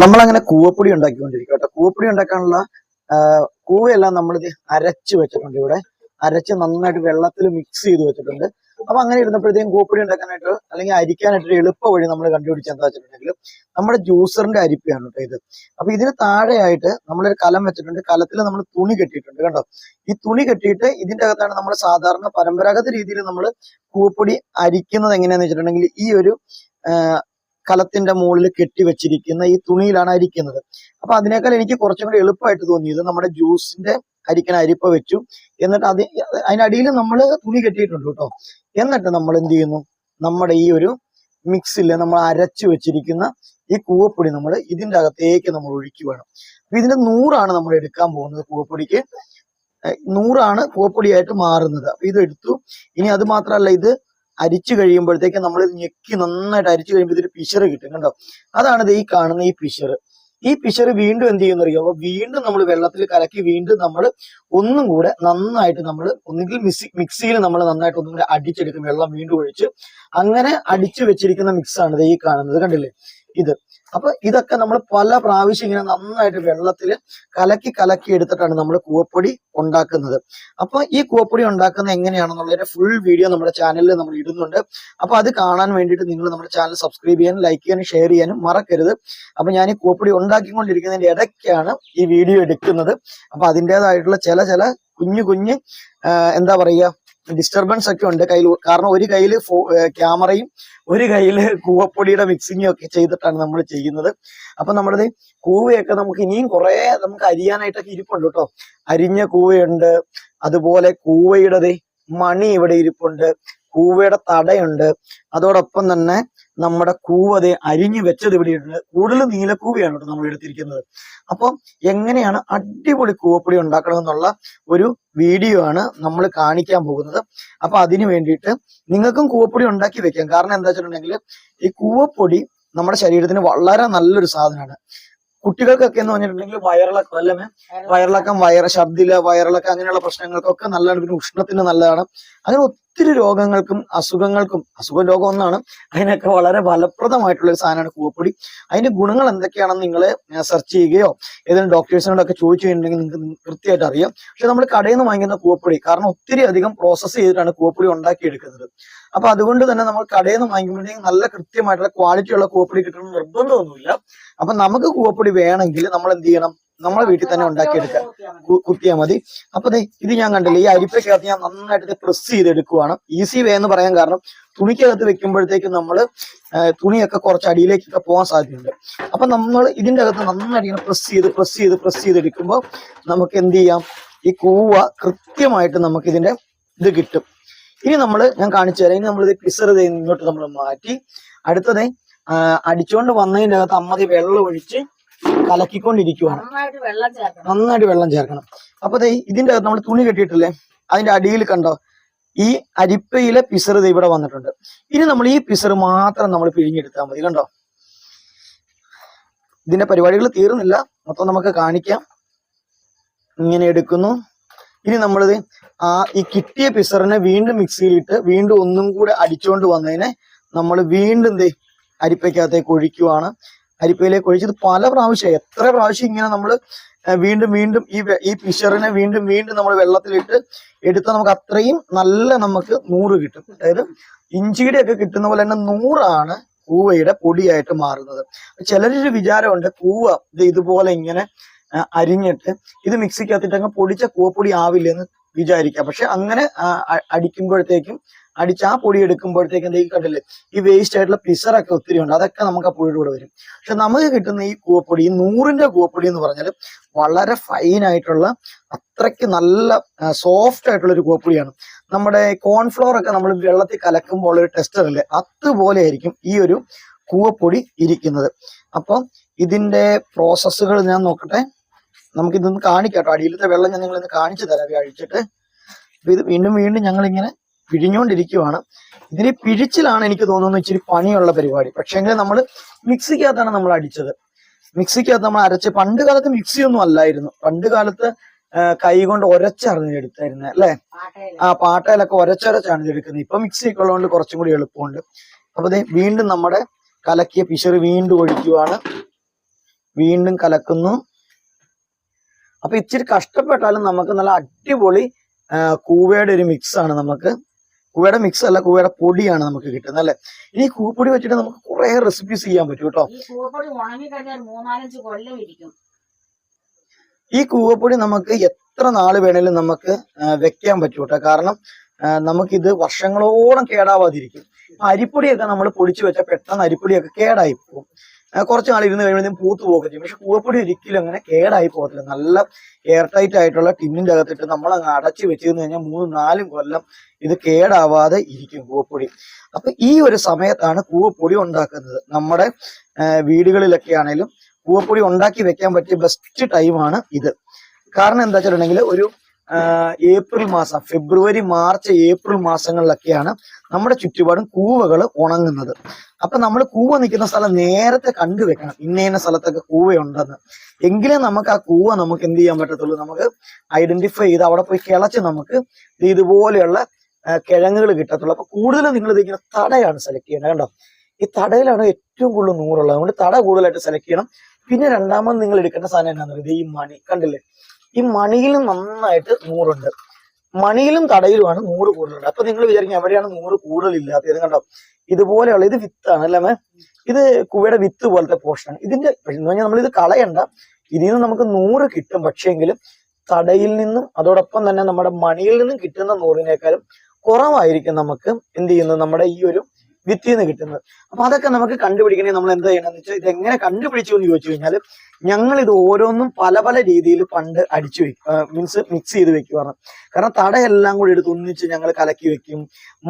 നമ്മളങ്ങനെ കൂവപ്പൊടി ഉണ്ടാക്കിക്കൊണ്ടിരിക്കും കേട്ടോ. കൂവപ്പൊടി ഉണ്ടാക്കാനുള്ള കൂവയെല്ലാം നമ്മളിത് അരച്ച് വെച്ചിട്ടുണ്ട് ഇവിടെ. അരച്ച് നന്നായിട്ട് വെള്ളത്തിൽ മിക്സ് ചെയ്ത് വെച്ചിട്ടുണ്ട്. അപ്പൊ അങ്ങനെ ഇരുന്നപ്പോഴത്തേക്കും കൂവപ്പൊടി ഉണ്ടാക്കാനായിട്ട് അല്ലെങ്കിൽ അരിക്കാനായിട്ട് എളുപ്പ വഴി നമ്മൾ കണ്ടുപിടിച്ച് എന്താ വെച്ചിട്ടുണ്ടെങ്കിൽ നമ്മുടെ ജ്യൂസറിന്റെ അരിപ്പയാണ് കേട്ടോ ഇത്. അപ്പൊ ഇതിന് താഴെയായിട്ട് നമ്മളൊരു കലം വെച്ചിട്ടുണ്ട്. കലത്തിൽ നമ്മൾ തുണി കെട്ടിയിട്ടുണ്ട് കണ്ടോ? ഈ തുണി കെട്ടിയിട്ട് ഇതിന്റെ അകത്താണ് നമ്മൾ സാധാരണ പരമ്പരാഗത രീതിയിൽ നമ്മൾ കൂവപ്പൊടി അരിക്കുന്നത് എങ്ങനെയാന്ന് വെച്ചിട്ടുണ്ടെങ്കിൽ ഈ ഒരു കലത്തിന്റെ മുകളിൽ കെട്ടി വെച്ചിരിക്കുന്ന ഈ തുണിയിലാണ് അരിക്കുന്നത്. അപ്പൊ അതിനേക്കാൾ എനിക്ക് കുറച്ചും കൂടി എളുപ്പമായിട്ട് തോന്നിയത് നമ്മുടെ ജ്യൂസിന്റെ അരിക്കണ അരിപ്പ വെച്ചു. എന്നിട്ട് അത് അതിനടിയിൽ നമ്മൾ തുണി കെട്ടിയിട്ടുണ്ട് കേട്ടോ. എന്നിട്ട് നമ്മൾ എന്ത് ചെയ്യുന്നു? നമ്മുടെ ഈ ഒരു മിക്സിൽ നമ്മൾ അരച്ചു വെച്ചിരിക്കുന്ന ഈ കൂവപ്പൊടി നമ്മൾ ഇതിന്റെ അകത്തേക്ക് നമ്മൾ ഒഴിക്കുകയാണ്. അപ്പൊ ഇതിന്റെ നൂറാണ് നമ്മൾ എടുക്കാൻ പോകുന്നത് കൂവപ്പൊടിക്ക്. നൂറാണ് കൂവപ്പൊടിയായിട്ട് മാറുന്നത്. അപ്പൊ ഇത് എടുത്തു. ഇനി അത് മാത്രമല്ല ഇത് അരിച്ചു കഴിയുമ്പോഴത്തേക്ക് നമ്മൾ ഞെക്കി നന്നായിട്ട് അരിച്ചു കഴിയുമ്പോൾ ഇതൊരു പിശറ് കിട്ടും കണ്ടോ? അതാണ് ഈ കാണുന്ന ഈ പിശറ്. ഈ പിശറ് വീണ്ടും എന്ത് ചെയ്യുന്ന അറിയോ അപ്പൊ വീണ്ടും നമ്മൾ വെള്ളത്തിൽ കലക്കി വീണ്ടും നമ്മൾ ഒന്നും കൂടെ നന്നായിട്ട് നമ്മൾ ഒന്നുകിൽ മിക്സി മിക്സിയിൽ നമ്മൾ നന്നായിട്ട് ഒന്നും കൂടെ അടിച്ചെടുക്കും. വെള്ളം വീണ്ടും ഒഴിച്ച് അങ്ങനെ അടിച്ചു വെച്ചിരിക്കുന്ന മിക്സാണ് ഈ കാണുന്നത്. കണ്ടില്ലേ? ഇത്. അപ്പൊ ഇതൊക്കെ നമ്മൾ പല പ്രാവശ്യം ഇങ്ങനെ നന്നായിട്ട് വെള്ളത്തിൽ കലക്കി കലക്കി എടുത്തിട്ടാണ് നമ്മൾ കൂവപ്പൊടി ഉണ്ടാക്കുന്നത്. അപ്പൊ ഈ കൂവപ്പൊടി ഉണ്ടാക്കുന്നത് എങ്ങനെയാണെന്നുള്ളതിന്റെ ഫുൾ വീഡിയോ നമ്മുടെ ചാനലിൽ നമ്മൾ ഇടുന്നുണ്ട്. അപ്പൊ അത് കാണാൻ വേണ്ടിയിട്ട് നിങ്ങൾ നമ്മുടെ ചാനൽ സബ്സ്ക്രൈബ് ചെയ്യാനും ലൈക്ക് ചെയ്യാനും ഷെയർ ചെയ്യാനും മറക്കരുത്. അപ്പൊ ഞാൻ ഈ കൂവപ്പൊടി ഉണ്ടാക്കിക്കൊണ്ടിരിക്കുന്നതിന്റെ ഇടയ്ക്കാണ് ഈ വീഡിയോ എടുക്കുന്നത്. അപ്പൊ അതിന്റെതായിട്ടുള്ള ചില ചില കുഞ്ഞു കുഞ്ഞ് എന്താ പറയുക ഡിസ്റ്റർബൻസ് ഒക്കെ ഉണ്ട്. കയ്യിൽ കാരണം ഒരു കയ്യിൽ ക്യാമറയും ഒരു കയ്യിൽ കൂവപ്പൊടിയുടെ മിക്സിങ്ങും ഒക്കെ ചെയ്തിട്ടാണ് നമ്മൾ ചെയ്യുന്നത്. അപ്പൊ നമ്മുടെ കൂവയൊക്കെ നമുക്ക് ഇനിയും കുറെ നമുക്ക് അരിയാനായിട്ടൊക്കെ ഇരിപ്പുണ്ട് കേട്ടോ. അരിഞ്ഞ കൂവയുണ്ട്. അതുപോലെ കൂവയുടെ മണി ഇവിടെ ഇരിപ്പുണ്ട്. കൂവയുടെ തടയുണ്ട്. അതോടൊപ്പം തന്നെ നമ്മുടെ കൂവതെ അരിഞ്ഞു വെച്ചത് ഇവിടെ ഉണ്ട് കൂടുതൽ നീലക്കൂവയാണ് കേട്ടോ നമ്മൾ എടുത്തിരിക്കുന്നത്. അപ്പം എങ്ങനെയാണ് അടിപൊളി കൂവപ്പൊടി ഉണ്ടാക്കണം എന്നുള്ള ഒരു വീഡിയോ ആണ് നമ്മൾ കാണിക്കാൻ പോകുന്നത്. അപ്പൊ അതിനു വേണ്ടിയിട്ട് നിങ്ങൾക്കും കൂവപ്പൊടി ഉണ്ടാക്കി വെക്കാം. കാരണം എന്താ വെച്ചിട്ടുണ്ടെങ്കിൽ ഈ കൂവപ്പൊടി നമ്മുടെ ശരീരത്തിന് വളരെ നല്ലൊരു സാധനമാണ്. കുട്ടികൾക്കൊക്കെ എന്ന് പറഞ്ഞിട്ടുണ്ടെങ്കിൽ വയറിളക്കം അല്ലേ? വയറിളക്കം. വയറ് ശബ്ദില വയറിളക്കം അങ്ങനെയുള്ള പ്രശ്നങ്ങൾക്കൊക്കെ നല്ലതാണ്. പിന്നെ ഉഷ്ണത്തിന് നല്ലതാണ്. അങ്ങനെ ഒത്തിരി രോഗങ്ങൾക്കും അസുഖങ്ങൾക്കും അസുഖം രോഗം ഒന്നാണ്. അതിനൊക്കെ വളരെ ഫലപ്രദമായിട്ടുള്ള ഒരു സാധനമാണ് കൂവപ്പൊടി. അതിന്റെ ഗുണങ്ങൾ എന്തൊക്കെയാണെന്ന് നിങ്ങൾ സെർച്ച് ചെയ്യുകയോ ഏതെങ്കിലും ഡോക്ടേഴ്സിനോടൊക്കെ ചോദിച്ചു കഴിഞ്ഞിട്ടുണ്ടെങ്കിൽ നിങ്ങൾക്ക് കൃത്യമായിട്ട് അറിയാം. പക്ഷെ നമ്മൾ കടയിൽ നിന്ന് വാങ്ങിക്കുന്ന കൂവപ്പൊടി കാരണം ഒത്തിരി അധികം പ്രോസസ്സ് ചെയ്തിട്ടാണ് കൂവപ്പൊടി ഉണ്ടാക്കിയെടുക്കുന്നത്. അപ്പൊ അതുകൊണ്ട് തന്നെ നമ്മൾ കടയിൽ നിന്ന് വാങ്ങിക്കുമ്പോഴത്തേക്കും നല്ല കൃത്യമായിട്ടുള്ള ക്വാളിറ്റിയുള്ള കൂവപ്പൊടി കിട്ടണമെന്ന് നിർബന്ധമൊന്നുമില്ല. അപ്പൊ നമുക്ക് കൂവപ്പൊടി വേണമെങ്കിൽ നമ്മൾ എന്ത് ചെയ്യണം? നമ്മളെ വീട്ടിൽ തന്നെ ഉണ്ടാക്കിയെടുക്കാം കുത്തിയാൽ മതി. അപ്പൊ ഇത് ഞാൻ കണ്ടില്ല ഈ അരിപ്പയ്ക്കകത്ത് ഞാൻ നന്നായിട്ട് പ്രസ് ചെയ്തെടുക്കുവാണ്. ഈസി വേ എന്ന് പറയാൻ കാരണം തുണിക്കകത്ത് വെക്കുമ്പോഴത്തേക്ക് നമ്മൾ തുണിയൊക്കെ കുറച്ച് അടിയിലേക്കൊക്കെ പോകാൻ സാധ്യതയുണ്ട്. അപ്പൊ നമ്മൾ ഇതിന്റെ അകത്ത് നന്നായിട്ട് ഇങ്ങനെ പ്രസ് ചെയ്ത് പ്രസ് ചെയ്ത് പ്രസ് ചെയ്തെടുക്കുമ്പോൾ നമുക്ക് എന്ത് ചെയ്യാം? ഈ കൂവ കൃത്യമായിട്ട് നമുക്ക് ഇതിന്റെ ഇത് കിട്ടും. ഇനി നമ്മൾ ഞാൻ കാണിച്ചു തരാം. ഇനി നമ്മൾ ഇത് പിസർ ഇങ്ങോട്ട് നമ്മൾ മാറ്റി. അടുത്തത് അടിച്ചുകൊണ്ട് വന്നതിന്റെ അകത്ത് അമ്മതി വെള്ളം ഒഴിച്ച് കലക്കിക്കൊണ്ടിരിക്കുവാണ്. നന്നായിട്ട് വെള്ളം ചേർക്കണം. അപ്പൊ ഇതിന്റെ അകത്ത് നമ്മൾ തുണി കെട്ടിയിട്ടില്ലേ? അതിന്റെ അടിയിൽ കണ്ടോ? ഈ അരിപ്പയിലെ പിസറ് ഇവിടെ വന്നിട്ടുണ്ട്. ഇനി നമ്മൾ ഈ പിസറ് മാത്രം നമ്മൾ പിഴിഞ്ഞെടുത്താൽ മതി. കണ്ടോ? ഇതിന്റെ പരിപാടികൾ തീർന്നില്ല. മൊത്തം നമുക്ക് കാണിക്കാം. ഇങ്ങനെ എടുക്കുന്നു. ഇനി നമ്മളിത് ആ ഈ കിട്ടിയ പിസറിനെ വീണ്ടും മിക്സിയിലിട്ട് വീണ്ടും ഒന്നും കൂടെ അടിച്ചുകൊണ്ട് വന്നതിനെ നമ്മൾ വീണ്ടും ദേ അരിപ്പയ്ക്കകത്തേക്ക് ഒഴിക്കുവാണ്. അരിപ്പയിലേക്ക് ഒഴിച്ചത് പല പ്രാവശ്യം എത്ര പ്രാവശ്യം ഇങ്ങനെ നമ്മൾ വീണ്ടും വീണ്ടും ഈ ഈ പിഷറിനെ വീണ്ടും വീണ്ടും നമ്മൾ വെള്ളത്തിലിട്ട് എടുത്താൽ നമുക്ക് അത്രയും നല്ല നമുക്ക് നൂറ് കിട്ടും. അതായത് ഇഞ്ചിയുടെ ഒക്കെ കിട്ടുന്ന പോലെ തന്നെ നൂറാണ് കൂവയുടെ പൊടിയായിട്ട് മാറുന്നത്. ചിലരൊരു വിചാരമുണ്ട് കൂവ ഇത് ഇതുപോലെ ഇങ്ങനെ അരിഞ്ഞിട്ട് ഇത് മിക്സിക്കകത്തിട്ട് അങ്ങ് പൊടിച്ച കൂവപ്പൊടി ആവില്ലെന്ന് വിചാരിക്കാം. പക്ഷെ അങ്ങനെ അടിക്കുമ്പോഴത്തേക്കും അടിച്ച് ആ പൊടി എടുക്കുമ്പോഴത്തേക്ക് എന്തെങ്കിലും കണ്ടില്ലേ? ഈ വേസ്റ്റ് ആയിട്ടുള്ള പിസറൊക്കെ ഒത്തിരി ഉണ്ട്. അതൊക്കെ നമുക്ക് ആ പൊടിയുടെ കൂടെ വരും. പക്ഷെ നമുക്ക് കിട്ടുന്ന ഈ കൂവപ്പൊടി ഈ നൂറിന്റെ കൂവപ്പൊടി എന്ന് പറഞ്ഞാൽ വളരെ ഫൈൻ ആയിട്ടുള്ള അത്രയ്ക്ക് നല്ല സോഫ്റ്റ് ആയിട്ടുള്ള ഒരു കൂവപ്പൊടിയാണ്. നമ്മുടെ കോൺഫ്ലോർ ഒക്കെ നമ്മൾ വെള്ളത്തിൽ കലക്കുമ്പോൾ ഒരു ടെസ്റ്റർ അല്ലേ? അതുപോലെ ആയിരിക്കും ഈ ഒരു കൂവപ്പൊടി ഇരിക്കുന്നത്. അപ്പോൾ ഇതിന്റെ പ്രോസസ്സുകൾ ഞാൻ നോക്കട്ടെ. നമുക്കിതൊന്ന് കാണിക്കാം കേട്ടോ. അടിയിലത്തെ വെള്ളം ഞാൻ നിങ്ങളിന്ന് കാണിച്ചു തരാം. അഴിച്ചിട്ട്. അപ്പൊ ഇത് വീണ്ടും വീണ്ടും ഞങ്ങൾ ഇങ്ങനെ പിഴിഞ്ഞുകൊണ്ടിരിക്കുവാണ്. ഇതിന് പിഴിച്ചിലാണ് എനിക്ക് തോന്നുന്നത് ഇച്ചിരി പണിയുള്ള പരിപാടി. പക്ഷേങ്കിൽ നമ്മൾ മിക്സിക്കകത്താണ് നമ്മൾ അടിച്ചത്. മിക്സിക്കകത്ത് നമ്മൾ അരച്ച് പണ്ട് കാലത്ത് മിക്സി ഒന്നും അല്ലായിരുന്നു. പണ്ട് കാലത്ത് കൈ കൊണ്ട് ഒരച്ചറിഞ്ഞ് എടുത്തായിരുന്നു അല്ലെ? ആ പാട്ടയിലൊക്കെ ഒരച്ചരച്ചാണ് എടുക്കുന്നത് ഇപ്പൊ മിക്സി ഒക്കെ ഉള്ളതുകൊണ്ട് കുറച്ചും കൂടി എളുപ്പമുണ്ട്. അപ്പൊ വീണ്ടും നമ്മുടെ കലക്കിയ പിശറ് വീണ്ടും ഒഴിക്കുവാണ്. വീണ്ടും കലക്കുന്നു. അപ്പൊ ഇച്ചിരി കഷ്ടപ്പെട്ടാലും നമുക്ക് നല്ല അടിപൊളി കൂവയുടെ ഒരു മിക്സ് ആണ് നമുക്ക് കൂവയുടെ മിക്സ് അല്ല കൂവയുടെ പൊടിയാണ് നമുക്ക് കിട്ടുന്നത് അല്ലെ? ഇനി കൂപ്പൊടി വെച്ചിട്ട് നമുക്ക് കുറെ റെസിപ്പീസ് ചെയ്യാൻ പറ്റും കേട്ടോ. ഈ കൂവപ്പൊടി നമുക്ക് എത്ര നാൾ വേണേലും നമുക്ക് വെക്കാൻ പറ്റും കേട്ടോ. കാരണം നമുക്കിത് വർഷങ്ങളോളം കേടാവാതിരിക്കും. അരിപ്പൊടിയൊക്കെ നമ്മൾ പൊടിച്ചു വെച്ചാൽ പെട്ടെന്ന് അരിപ്പൊടിയൊക്കെ കേടായി പോകും. കുറച്ച് നാൾ ഇരുന്ന് കഴിയുമ്പോഴത്തേക്കും പൂത്ത് പോകുക ചെയ്യും. പക്ഷെ കൂവപ്പൊടി ഒരിക്കലും അങ്ങനെ കേടായി പോകത്തില്ല. നല്ല എയർ ടൈറ്റ് ആയിട്ടുള്ള ടിന്നിന്റെ അകത്തിട്ട് നമ്മൾ അങ്ങ് അടച്ചു വെച്ചിരുന്ന് കഴിഞ്ഞാൽ മൂന്നും നാലും കൊല്ലം ഇത് കേടാവാതെ ഇരിക്കും കൂവപ്പൊടി. അപ്പൊ ഈ ഒരു സമയത്താണ് കൂവപ്പൊടി ഉണ്ടാക്കുന്നത്. നമ്മുടെ വീടുകളിലൊക്കെ ആണെങ്കിലും കൂവപ്പൊടി ഉണ്ടാക്കി വെക്കാൻ പറ്റിയ ബെസ്റ്റ് ടൈമാണ് ഇത്. കാരണം എന്താ വെച്ചിട്ടുണ്ടെങ്കിൽ ഒരു ഏപ്രിൽ മാസം ഫെബ്രുവരി മാർച്ച് ഏപ്രിൽ മാസങ്ങളിലൊക്കെയാണ് നമ്മുടെ ചുറ്റുപാടും കൂവകൾ ഉണങ്ങുന്നത്. അപ്പൊ നമ്മൾ കൂവ നിൽക്കുന്ന സ്ഥലം നേരത്തെ കണ്ടുവെക്കണം ഇന്ന ഇന്ന സ്ഥലത്തൊക്കെ കൂവയുണ്ടെന്ന്. എങ്കിലേ നമുക്ക് ആ കൂവ നമുക്ക് എന്ത് ചെയ്യാൻ പറ്റത്തുള്ളൂ? നമുക്ക് ഐഡന്റിഫൈ ചെയ്ത് അവിടെ പോയി കിളച്ച് നമുക്ക് ഇതുപോലെയുള്ള കിഴങ്ങുകൾ കിട്ടത്തുള്ളൂ. അപ്പൊ കൂടുതലും നിങ്ങൾ ഇതിങ്ങനെ തടയാണ് സെലക്ട് ചെയ്യേണ്ടത് കണ്ടോ? ഈ തടയിലാണ് ഏറ്റവും കൂടുതൽ നൂറുള്ളത്. അതുകൊണ്ട് തട കൂടുതലായിട്ട് സെലക്ട് ചെയ്യണം. പിന്നെ രണ്ടാമത് നിങ്ങൾ എടുക്കേണ്ട സാധനം എന്താണെന്ന് പറയുന്നത് ഈ മണി. കണ്ടില്ലേ? ഈ മണിയിലും നന്നായിട്ട് നൂറുണ്ട്. മണിയിലും തടയിലുമാണ് നൂറ് കൂടുതലുണ്ട്. അപ്പൊ നിങ്ങൾ വിചാരിക്കും എവിടെയാണ് നൂറ് കൂടുതലില്ലാത്തത്. കണ്ടോ? ഇതുപോലെയുള്ള ഇത് വിത്താണ് അല്ലേ മേ? ഇത് കുവയുടെ വിത്ത് പോലത്തെ പോർഷനാണ്. ഇതിന്റെ എന്ന് നമ്മൾ ഇത് കളയണ്ട. ഇതിൽ നിന്ന് നമുക്ക് നൂറ് കിട്ടും. പക്ഷേങ്കിലും തടയിൽ നിന്നും അതോടൊപ്പം തന്നെ നമ്മുടെ മണിയിൽ നിന്നും കിട്ടുന്ന നൂറിനേക്കാളും കുറവായിരിക്കും നമുക്ക് എന്ത് ചെയ്യുന്നത്? നമ്മുടെ ഈ ഒരു വിത്തിൽ നിന്ന് കിട്ടുന്നത്. അപ്പൊ അതൊക്കെ നമുക്ക് കണ്ടുപിടിക്കണേ നമ്മൾ എന്താ ചെയ്യണമെന്ന് വെച്ചാൽ ഇത് എങ്ങനെ കണ്ടുപിടിച്ചു എന്ന് ചോദിച്ചു കഴിഞ്ഞാൽ ഞങ്ങൾ ഇത് ഓരോന്നും പല പല രീതിയിൽ പണ്ട് അടിച്ചു വെക്കും മീൻസ് മിക്സ് ചെയ്ത് വെക്കുവാണ്. കാരണം തടയെല്ലാം കൂടി എടുത്ത് ഒന്നിച്ച് ഞങ്ങൾ കലക്കി വെക്കും.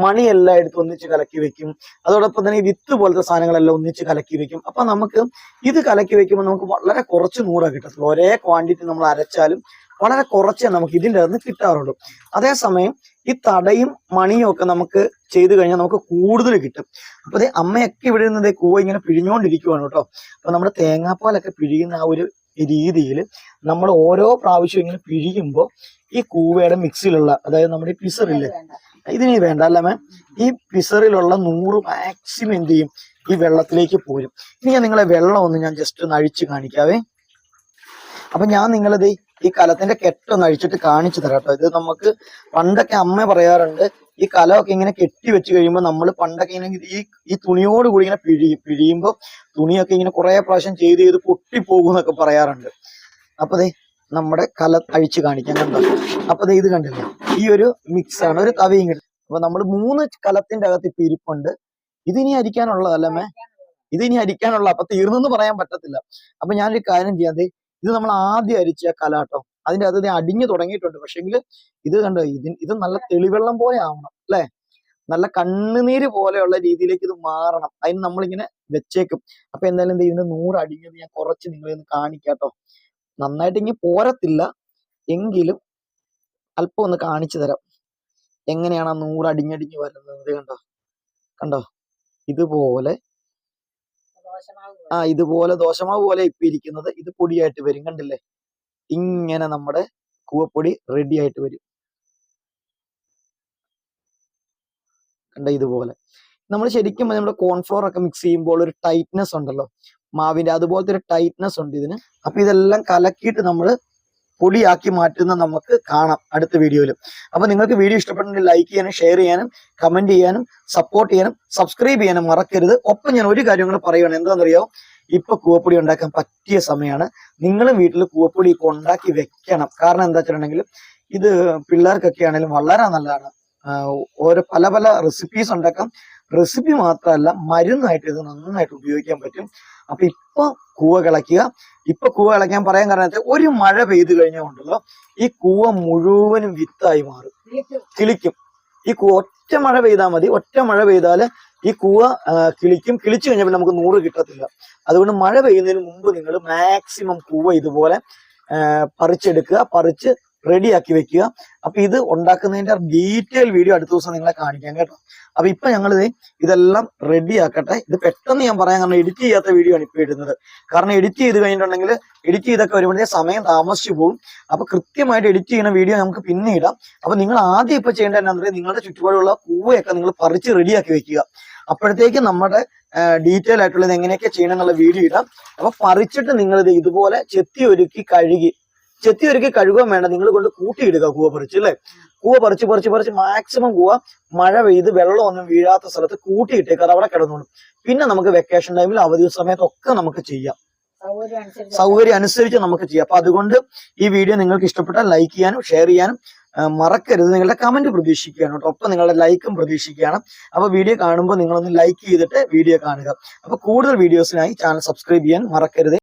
മണിയെല്ലാം എടുത്ത് ഒന്നിച്ച് കലക്കി വെക്കും. അതോടൊപ്പം തന്നെ ഈ വിത്ത് പോലത്തെ സാധനങ്ങളെല്ലാം ഒന്നിച്ച് കലക്കി വെക്കും. അപ്പൊ നമുക്ക് ഇത് കലക്കി വെക്കുമ്പോൾ നമുക്ക് വളരെ കുറച്ച് നൂറ കിട്ടത്തുള്ളൂ. ഒരേ ക്വാണ്ടിറ്റി നമ്മൾ അരച്ചാലും വളരെ കുറച്ചേ നമുക്ക് ഇതിന്റെ അകത്ത് കിട്ടാറുള്ളൂ. അതേസമയം ഈ തടയും മണിയും ഒക്കെ നമുക്ക് ചെയ്തു കഴിഞ്ഞാൽ നമുക്ക് കൂടുതൽ കിട്ടും. അപ്പൊ അതേ അമ്മയൊക്കെ ഇവിടെ ദേ കൂവ ഇങ്ങനെ പിഴിഞ്ഞുകൊണ്ടിരിക്കുവാണ് കേട്ടോ. അപ്പൊ നമ്മുടെ തേങ്ങാപ്പാലൊക്കെ പിഴിയുന്ന ആ ഒരു രീതിയിൽ നമ്മൾ ഓരോ പ്രാവശ്യം ഇങ്ങനെ പിഴിയുമ്പോൾ ഈ കൂവയുടെ മിക്സിലുള്ള അതായത് നമ്മുടെ പിസറില്ലേ? ഇതിനി വേണ്ട അല്ല മാം? ഈ പിസറിലുള്ള നൂറ് മാക്സിമം എന്ത് ചെയ്യും? ഈ വെള്ളത്തിലേക്ക് പോരും. ഇനി ഞാൻ നിങ്ങളെ വെള്ളം ഒന്ന് ഞാൻ ജസ്റ്റ് ഒന്ന് അഴിച്ചു കാണിക്കാവേ. അപ്പൊ ഞാൻ നിങ്ങളത് ഈ കലത്തിന്റെ കെട്ടൊന്ന് അഴിച്ചിട്ട് കാണിച്ചു തരാം കേട്ടോ. ഇത് നമുക്ക് പണ്ടൊക്കെ അമ്മ പറയാറുണ്ട് ഈ കലമൊക്കെ ഇങ്ങനെ കെട്ടി വെച്ച് കഴിയുമ്പോൾ നമ്മൾ പണ്ടൊക്കെ ഇങ്ങനെ ഈ ഈ തുണിയോട് കൂടി ഇങ്ങനെ പിഴിയും പിഴിയുമ്പോൾ തുണിയൊക്കെ ഇങ്ങനെ കുറെ പ്രാവശ്യം ചെയ്ത് ചെയ്ത് പൊട്ടിപ്പോകും എന്നൊക്കെ പറയാറുണ്ട്. അപ്പൊ ദേ നമ്മുടെ കല അഴിച്ചു കാണിക്കാൻ കണ്ടോ? അപ്പൊ ദേ ഇത് കണ്ടില്ലേ? ഈ ഒരു മിക്സ് ആണ് ഒരു തവയും കിട്ടും. അപ്പൊ നമ്മൾ മൂന്ന് കലത്തിന്റെ അകത്ത് ഇപ്പൊ ഇരിപ്പുണ്ട്. ഇതിനി അരിക്കാനുള്ളതല്ലേ മേ ഇതിനി അരിക്കാനുള്ള അപ്പൊ തീർന്നെന്ന് പറയാൻ പറ്റത്തില്ല. അപ്പൊ ഞാനൊരു കാര്യം ചെയ്യാതെ ഇത് നമ്മൾ ആദ്യം അരിച്ച കലാട്ടോ. അതിന്റെ അത് അടിഞ്ഞു തുടങ്ങിയിട്ടുണ്ട്. പക്ഷെങ്കിൽ ഇത് കണ്ടോ ഇത് ഇത് നല്ല തെളിവെള്ളം പോലെ ആവണം അല്ലെ? നല്ല കണ്ണുനീര് പോലെയുള്ള രീതിയിലേക്ക് ഇത് മാറണം. അതിന് നമ്മളിങ്ങനെ വെച്ചേക്കും. അപ്പൊ എന്തായാലും എന്ത് ഇതിന്റെ നൂറ് അടിഞ്ഞത് ഞാൻ കുറച്ച് നിങ്ങളെ ഒന്ന് കാണിക്കാട്ടോ. നന്നായിട്ട് ഇങ്ങനെ പോരത്തില്ല. എങ്കിലും അല്പം ഒന്ന് കാണിച്ചു തരാം. എങ്ങനെയാണ് ആ നൂറ് അടിഞ്ഞടിഞ്ഞ് വരുന്നത് കണ്ടോ? കണ്ടോ? ഇതുപോലെ ആ ഇതുപോലെ ദോശമാവ് പോലെ ഇപ്പൊ ഇരിക്കുന്നത്. ഇത് പൊടിയായിട്ട് വരും കണ്ടില്ലേ? ഇങ്ങനെ നമ്മുടെ കൂവപ്പൊടി റെഡി ആയിട്ട് വരും. കണ്ട? ഇതുപോലെ. നമ്മൾ ശരിക്കും നമ്മുടെ കോൺഫ്ലോർ ഒക്കെ മിക്സ് ചെയ്യുമ്പോൾ ഒരു ടൈറ്റ്നെസ് ഉണ്ടല്ലോ. മാവിന്റെ അതുപോലത്തെ ഒരു ടൈറ്റ്നെസ് ഉണ്ട് ഇതിന്. അപ്പൊ ഇതെല്ലാം കലക്കിയിട്ട് നമ്മൾ പൊടിയാക്കി മാറ്റുന്ന നമുക്ക് കാണാം അടുത്ത വീഡിയോയിൽ അപ്പൊ നിങ്ങൾക്ക് വീഡിയോ ഇഷ്ടപ്പെട്ടെങ്കിൽ ലൈക്ക് ചെയ്യാനും ഷെയർ ചെയ്യാനും കമന്റ് ചെയ്യാനും സപ്പോർട്ട് ചെയ്യാനും സബ്സ്ക്രൈബ് ചെയ്യാനും മറക്കരുത്. ഒപ്പം ഞാൻ ഒരു കാര്യം കൂടെ പറയുകയാണ് എന്താണെന്നറിയോ? ഇപ്പൊ കൂവപ്പൊടി ഉണ്ടാക്കാൻ പറ്റിയ സമയമാണ് നിങ്ങളും വീട്ടിൽ കൂവപ്പൊടി ഇപ്പൊ ഉണ്ടാക്കി വെക്കണം. കാരണം എന്താ വെച്ചിട്ടുണ്ടെങ്കിൽ ഇത് പിള്ളേർക്കൊക്കെ ആണെങ്കിലും വളരെ നല്ലതാണ്. ഓരോ പല പല റെസിപ്പീസ് ഉണ്ടാക്കാം. റെസിപ്പി മാത്രമല്ല മരുന്നായിട്ട് ഇത് നന്നായിട്ട് ഉപയോഗിക്കാൻ പറ്റും. അപ്പൊ ഇപ്പൊ കൂവ കിളയ്ക്കുക. ഇപ്പൊ കൂവ കിളയ്ക്കാൻ പറയാൻ കാരണം ഒരു മഴ പെയ്തു കഴിഞ്ഞാൽ ഉണ്ടല്ലോ ഈ കൂവ മുഴുവനും വിത്തായി മാറും. കിളിക്കും. ഈ കൂവ ഒറ്റ മഴ പെയ്താൽ മതി. ഒറ്റ മഴ പെയ്താൽ ഈ കൂവ കിളിക്കും. കിളിച്ചു കഴിഞ്ഞാൽ നമുക്ക് നൂറ് കിട്ടത്തില്ല. അതുകൊണ്ട് മഴ പെയ്യുന്നതിന് മുമ്പ് നിങ്ങൾ മാക്സിമം കൂവ ഇതുപോലെ പറിച്ചെടുക്കുക. പറിച്ച് റെഡിയാക്കി വെക്കുക. അപ്പൊ ഇത് ഉണ്ടാക്കുന്നതിന്റെ ഡീറ്റെയിൽ വീഡിയോ അടുത്ത ദിവസം നിങ്ങളെ കാണിക്കാം കേട്ടോ. അപ്പൊ ഇപ്പൊ ഞങ്ങൾ ഇതെല്ലാം റെഡിയാക്കട്ടെ. ഇത് പെട്ടെന്ന് ഞാൻ പറയാൻ കാരണം എഡിറ്റ് ചെയ്യാത്ത വീഡിയോ ആണ് ഇപ്പൊ ഇടുന്നത്. കാരണം എഡിറ്റ് ചെയ്ത് കഴിഞ്ഞിട്ടുണ്ടെങ്കിൽ എഡിറ്റ് ചെയ്തൊക്കെ വരുമ്പോഴേ സമയം താമസിച്ചു പോകും. അപ്പൊ കൃത്യമായിട്ട് എഡിറ്റ് ചെയ്യുന്ന വീഡിയോ നമുക്ക് പിന്നെ ഇടാം. അപ്പൊ നിങ്ങൾ ആദ്യം ഇപ്പൊ ചെയ്യേണ്ടത് എന്താണെന്ന് നിങ്ങളുടെ ചുറ്റുപാടുള്ള പൂവയൊക്കെ നിങ്ങൾ പറിച്ച് റെഡിയാക്കി വെക്കുക. അപ്പോഴത്തേക്ക് നമ്മുടെ ഡീറ്റെയിൽ ആയിട്ടുള്ളത് എങ്ങനെയൊക്കെ ചെയ്യണം എന്നുള്ള വീഡിയോ ഇടാം. അപ്പൊ പറിച്ചിട്ട് നിങ്ങൾ ഇത് ഇതുപോലെ ചെത്തി ഒരുക്കി കഴുകി ചെത്തി ഒരുക്കി കഴുകാൻ വേണ്ട. നിങ്ങൾ കൊണ്ട് കൂട്ടിയിടുക കൂവ പറിച്ച് അല്ലേ? കൂവ പറിച്ച് പറിച്ച് പറിച്ച് മാക്സിമം കൂവ മഴ പെയ്ത് വെള്ളമൊന്നും വീഴാത്ത സ്ഥലത്ത് കൂട്ടിയിട്ടേക്ക് അത് അവിടെ കിടന്നോളും. പിന്നെ നമുക്ക് വെക്കേഷൻ ടൈമിൽ അവധി സമയത്തൊക്കെ നമുക്ക് ചെയ്യാം. സൗകര്യം അനുസരിച്ച് നമുക്ക് ചെയ്യാം. അപ്പൊ അതുകൊണ്ട് ഈ വീഡിയോ നിങ്ങൾക്ക് ഇഷ്ടപ്പെട്ടാൽ ലൈക്ക് ചെയ്യാനും ഷെയർ ചെയ്യാനും മറക്കരുത്. നിങ്ങളുടെ കമന്റ് പ്രതീക്ഷിക്കുകയാണ് കേട്ടോ. ഒപ്പം നിങ്ങളുടെ ലൈക്കും പ്രതീക്ഷിക്കുകയാണ്. അപ്പൊ വീഡിയോ കാണുമ്പോൾ നിങ്ങളൊന്ന് ലൈക്ക് ചെയ്തിട്ട് വീഡിയോ കാണുക. അപ്പൊ കൂടുതൽ വീഡിയോസിനായി ചാനൽ സബ്സ്ക്രൈബ് ചെയ്യാൻ മറക്കരുത്.